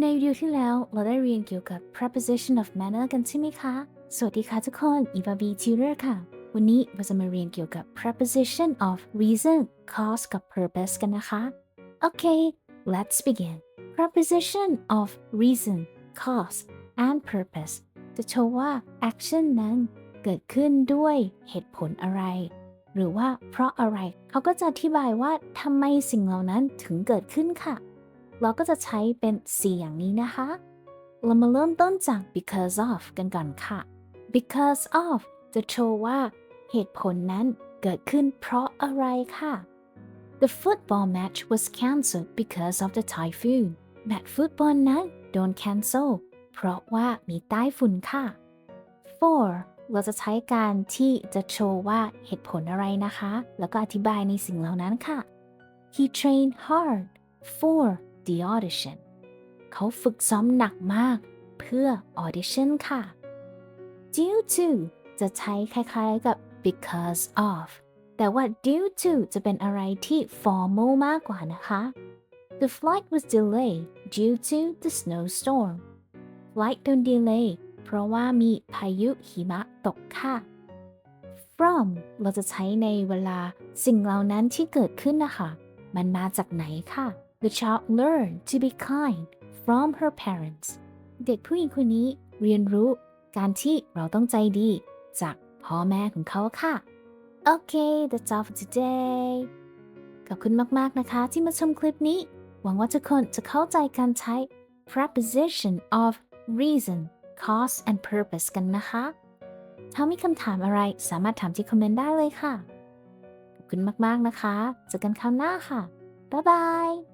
ในวิดีโอที่แล้วเราได้เรียนเกี่ยวกับ preposition of manner กันใช่ไหมคะ สวัสดีค่ะทุกคนอีบาบีทิวเรอร์ค่ะ วันนี้เราจะมาเรียนเกี่ยวกับ preposition of reason cause กับ purpose กันนะคะ โอเค let's begin preposition of reason cause and purpose จะโชว์ว่า action นั้นเกิดขึ้นด้วยเหตุผลอะไร หรือว่าเพราะอะไร เขาก็จะอธิบายว่าทำไมสิ่งเหล่านั้นถึงเกิดขึ้นค่ะ เราก็จะใช้เป็น4อย่างนี้นะคะ เรามาเริ่มต้นจาก because of กันก่อนค่ะ because of จะโชว์ว่า เหตุผลนั้นเกิดขึ้นเพราะอะไรค่ะ The football match was cancelled because of the typhoon แมตช์ฟุตบอลนั้นโดน cancel เพราะว่ามีใต้ฝุ่นค่ะ for เราจะใช้การที่จะโชว์ว่าเหตุผลอะไรนะคะ แล้วก็อธิบายในสิ่งเหล่านั้นค่ะ He trained hard for the audition เขาฝึกซ้อมหนักมากเพื่อ audition ค่ะ due to จะใช้คล้ายๆกับ because of แต่ว่า due to จะเป็นอะไรที่ formal มากกว่านะคะ The flight was delayed due to the snowstorm flight โดน delay เพราะว่ามีพายุหิมะตกค่ะ from เราจะใช้ในเวลาสิ่งเหล่านั้นที่เกิดขึ้นนะคะ มันมาจากไหนค่ะ The child learned to be kind from her parents เด็กผู้หญิงคนนี้เรียนรู้การที่เราต้องใจดี จากพ่อแม่ของเขาค่ะ โอเค that's all for today ขอบคุณมาก ๆ นะคะที่มาชมคลิปนี้ หวังว่าทุกคนจะเข้าใจการใช้ preposition of reason cause and purpose กันนะคะ ถ้ามีคำถามอะไรสามารถถามที่คอมเมนต์ได้เลยค่ะ ขอบคุณมาก ๆ นะคะ เจอกันคราวหน้าค่ะ บ๊ายบาย